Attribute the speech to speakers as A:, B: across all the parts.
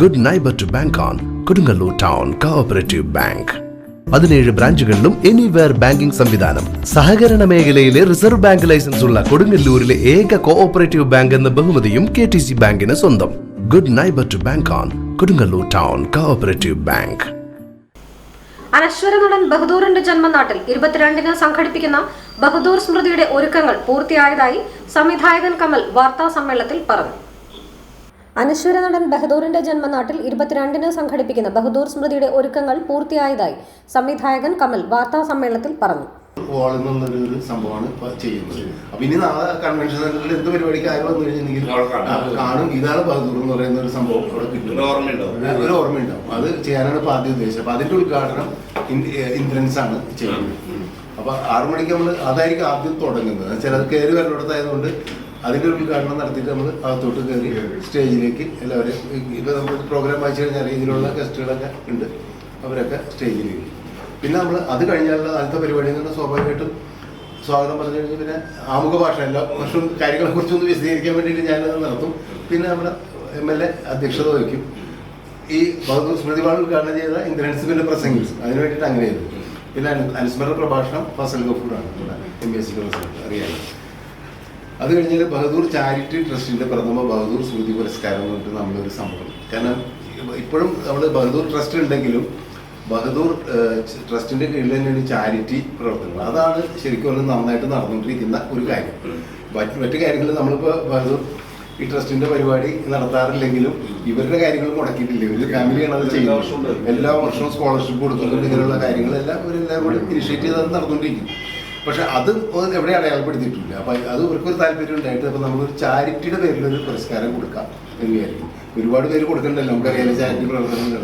A: Good neighbour to bank on Kodungallur town cooperative bank പതിനേഴ് ബ്രാഞ്ചുകളിലും anywhere banking സംവിധാനം. സഹകരണ മേഖലയിലെ റിസർവ് ബാങ്ക് ലൈസൻസ് ഉള്ള കൊടുങ്ങല്ലൂരിലെ ഏക കോഓപ്പറേറ്റീവ് ബാങ്ക് എന്ന ബഹുമതിയും കെ ടി സി ബാങ്കിന് സ്വന്തം. Good neighbour to bank on Kodungallur town cooperative bank
B: അനശ്വര നടൻ ബഹദൂറിന്റെ ജന്മനാട്ടിൽ ഇരുപത്തിരണ്ടിന് സംഘടിപ്പിക്കുന്ന ബഹദൂർ സ്മൃതിയുടെ ഒരുക്കങ്ങൾ പൂർത്തിയായതായി സംവിധായകൻ കമൽ വാർത്താ സമ്മേളനത്തിൽ പറഞ്ഞു. അനശ്വര നടൻ ബഹദൂറിന്റെ ജന്മനാട്ടിൽ ഇരുപത്തിരണ്ടിന് സംഘടിപ്പിക്കുന്ന ബഹദൂർ സ്മൃതിയുടെ ഒരുക്കങ്ങൾ പൂർത്തിയായതായി സംവിധായകൻ കമൽ വാർത്താ സമ്മേളനത്തിൽ പറഞ്ഞു.
C: ഹോൾ എന്നുള്ളൊരു ഒരു സംഭവമാണ് ഇപ്പൊ ചെയ്യുന്നത്. അപ്പൊ ഇനി നാളെ കൺവെൻഷൻ സെന്ററിൽ എന്ത് പരിപാടിക്ക് ആരും വന്നു കഴിഞ്ഞിട്ടുണ്ടെങ്കിൽ
D: കാണും.
C: ഇതാണ് ബഹദൂർ എന്ന് പറയുന്ന ഒരു സംഭവം അവിടെ കിട്ടും
D: ഒരു ഓർമ്മയുണ്ടാവും.
C: അത് ചെയ്യാനാണ് ഇപ്പൊ ആദ്യം ഉദ്ദേശിച്ചത്. അപ്പൊ അതിന്റെ ഉദ്ഘാടനം ഇന്ദ്രൻസ് ആണ് ചെയ്യുന്നത്. അപ്പൊ ആറു മണിക്ക് നമ്മൾ അതായിരിക്കും ആദ്യം തുടങ്ങുന്നത്. ചിലത് കയറി വരലോടത്തായതുകൊണ്ട് അതിന്റെ ഒരു ഉദ്ഘാടനം നടത്തിയിട്ട് നമ്മൾ അകത്തോട്ട് കയറി സ്റ്റേജിലേക്ക് എല്ലാവരും ഇപ്പൊ നമ്മൾ പ്രോഗ്രാം വായിച്ചു കഴിഞ്ഞാൽ ഇതിലുള്ള ഗസ്റ്റുകളൊക്കെ ഉണ്ട്. അവരൊക്കെ സ്റ്റേജിൽ സ്റ്റേജിലേക്ക്. പിന്നെ നമ്മൾ അത് കഴിഞ്ഞാലുള്ള അടുത്ത പരിപാടി എന്ന് പറഞ്ഞാൽ സ്വാഭാവികമായിട്ടും സ്വാഗതം പറഞ്ഞു കഴിഞ്ഞാൽ പിന്നെ ആമുഖ ഭാഷ എല്ലാ വർഷവും കാര്യങ്ങളെ കുറിച്ചൊന്ന് വിശദീകരിക്കാൻ വേണ്ടിയിട്ട് ഞാനത് നടത്തും. പിന്നെ നമ്മുടെ എം എൽ എ അധ്യക്ഷത വഹിക്കും. ഈ ബഹദൂർ സ്മൃതി വാൾ ഉദ്ഘാടനം ചെയ്ത ഇന്ദ്രൻസ് പിന്നെ പ്രസംഗിച്ചു അതിന് വേണ്ടിയിട്ട് അങ്ങനെ ചെയ്തു പിന്നെ അനു- അനുസ്മരണ പ്രഭാഷണം ഫസൽ ഗഫൂറാണ് എം എസ് സി പ്രസിഡന്റ്. അറിയാലോ? അത് കഴിഞ്ഞാൽ ബഹദൂർ ചാരിറ്റി ട്രസ്റ്റിന്റെ പ്രഥമ ബഹദൂർ സ്മൃതി പുരസ്കാരം എന്ന് പറഞ്ഞിട്ട് നമ്മളൊരു സംഭവം. കാരണം ഇപ്പോഴും നമ്മൾ ബഹദൂർ ട്രസ്റ്റ് ഉണ്ടെങ്കിലും ബഹദൂർ ട്രസ്റ്റിന്റെ കീഴിൽ തന്നെയാണ് ചാരിറ്റി പ്രവർത്തനങ്ങൾ. അതാണ് ശരിക്കും പറഞ്ഞാൽ നന്നായിട്ട് നടന്നുകൊണ്ടിരിക്കുന്ന ഒരു കാര്യം. മറ്റ് കാര്യങ്ങളിൽ നമ്മളിപ്പോൾ ബഹദൂർ ഈ ട്രസ്റ്റിന്റെ പരിപാടി നടത്താറില്ലെങ്കിലും ഇവരുടെ കാര്യങ്ങൾ മുടക്കിയിട്ടില്ല? ഇവർ ഫാമിലിയാണ് അത് ചെയ്യുന്നത്. എല്ലാ വർഷവും സ്കോളർഷിപ്പ് കൊടുക്കുന്നുണ്ട് ഇങ്ങനെയുള്ള കാര്യങ്ങളെല്ലാം ഇവരെല്ലാവരും കൂടി ഇനിഷ്യേറ്റ് ചെയ്ത് നടന്നുകൊണ്ടിരിക്കും പക്ഷെ അത് എവിടെ അടയാളപ്പെടുത്തിയിട്ടില്ല. അപ്പൊ അത് ഇവർക്കൊരു താല്പര്യം ഉണ്ടായിട്ട് അപ്പൊ നമ്മളൊരു ചാരിറ്റിയുടെ പേരിൽ ഒരു പുരസ്കാരം കൊടുക്കാം എന്ന് വിചാരിക്കും. ഒരുപാട് പേര് കൊടുക്കണ്ടല്ലോ നമുക്കറിയാലോ ചാരിറ്റി പ്രവർത്തനങ്ങൾ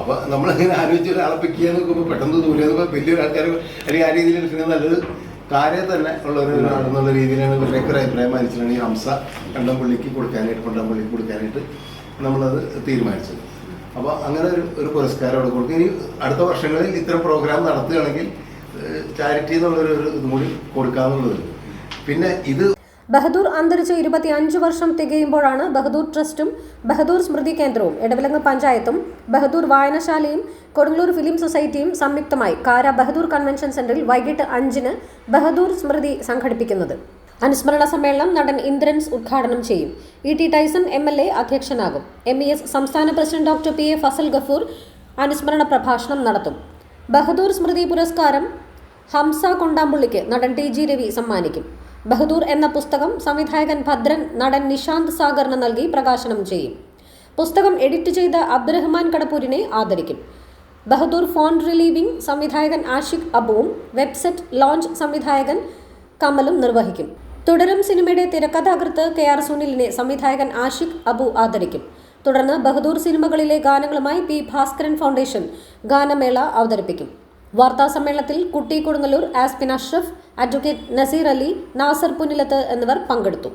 C: അപ്പൊ നമ്മളിങ്ങനെ ആലോചിച്ച് ഒരാളെ പിക്ക് ചെയ്യാൻ നോക്കുമ്പോൾ പെട്ടെന്ന് ദൂരെ നോക്കുമ്പോൾ വലിയൊരു ആൾക്കാർ അല്ലെങ്കിൽ ആ രീതിയിൽ എടുക്കുന്നത് നല്ലത് കാരെ തന്നെ ഉള്ള ഒരു ആളെന്നുള്ള രീതിയിലാണ് ഇവരുടെയൊക്കെ ഒരു അഭിപ്രായം മാനിച്ചിട്ടാണ് ഈ ഹംസ കണ്ടംപള്ളിക്ക് കൊടുക്കാനായിട്ട് പണ്ടംപള്ളിക്ക് കൊടുക്കാനായിട്ട് നമ്മളത് തീരുമാനിച്ചത്. അപ്പോൾ അങ്ങനെ ഒരു ഒരു പുരസ്കാരം അവിടെ കൊടുക്കും. ഇനി അടുത്ത വർഷങ്ങളിൽ ഇത്തരം പ്രോഗ്രാം നടത്തുകയാണെങ്കിൽ ചാരിറ്റി എന്നുള്ളൊരു ഇതും കൂടി കൊടുക്കാന്നുള്ളത്. പിന്നെ ഇത്
B: ബഹദൂർ അന്തരിച്ച് ഇരുപത്തിയഞ്ച് വർഷം തികയുമ്പോഴാണ് ബഹദൂർ ട്രസ്റ്റും ബഹദൂർ സ്മൃതി കേന്ദ്രവും എടവിലങ്ങ് പഞ്ചായത്തും ബഹദൂർ വായനശാലയും കൊടുങ്ങല്ലൂർ ഫിലിം സൊസൈറ്റിയും സംയുക്തമായി കാര ബഹദൂർ കൺവെൻഷൻ സെന്ററിൽ വൈകിട്ട് അഞ്ചിന് ബഹദൂർ സ്മൃതി സംഘടിപ്പിക്കുന്നത്. അനുസ്മരണ സമ്മേളനം നടൻ ഇന്ദ്രൻസ് ഉദ്ഘാടനം ചെയ്യും. E T Tyson M L A അധ്യക്ഷനാകും. M E S സംസ്ഥാന president doctor P A Fazal Gafoor അനുസ്മരണ പ്രഭാഷണം നടത്തും. ബഹദൂർ സ്മൃതി പുരസ്കാരം ഹംസ കൊണ്ടാമ്പുള്ളിക്ക് നടൻ ടി ജി രവി സമ്മാനിക്കും. ബഹദൂർ എന്ന പുസ്തകം സംവിധായകൻ ഭദ്രൻ നടൻ നിശാന്ത് സാഗറിന് നൽകി പ്രകാശനം ചെയ്യും. പുസ്തകം എഡിറ്റ് ചെയ്ത അബ്ദുറഹ്മാൻ കടപ്പൂരിനെ ആദരിക്കും. ബഹദൂർ ഫോൺ റിലീവിംഗ് സംവിധായകൻ ആഷിഖ് അബുവും വെബ്സൈറ്റ് ലോഞ്ച് സംവിധായകൻ കമലും നിർവഹിക്കും. തുടരും സിനിമയുടെ തിരക്കഥാകൃത്ത് കെ ആർ സുനിലിനെ സംവിധായകൻ ആഷിഖ് അബു ആദരിക്കും. തുടർന്ന് ബഹദൂർ സിനിമകളിലെ ഗാനങ്ങളുമായി പി ഭാസ്കരൻ ഫൗണ്ടേഷൻ ഗാനമേള അവതരിപ്പിക്കും. വാർത്താ സമ്മേളനത്തിൽ കുട്ടി കൊടുങ്ങല്ലൂർ ആസ്പിൻ അഷ്റഫ് അഡ്വക്കേറ്റ് നസീർ അലി നാസർ പുന്നിലത്ത് എന്നിവർ പങ്കെടുത്തു.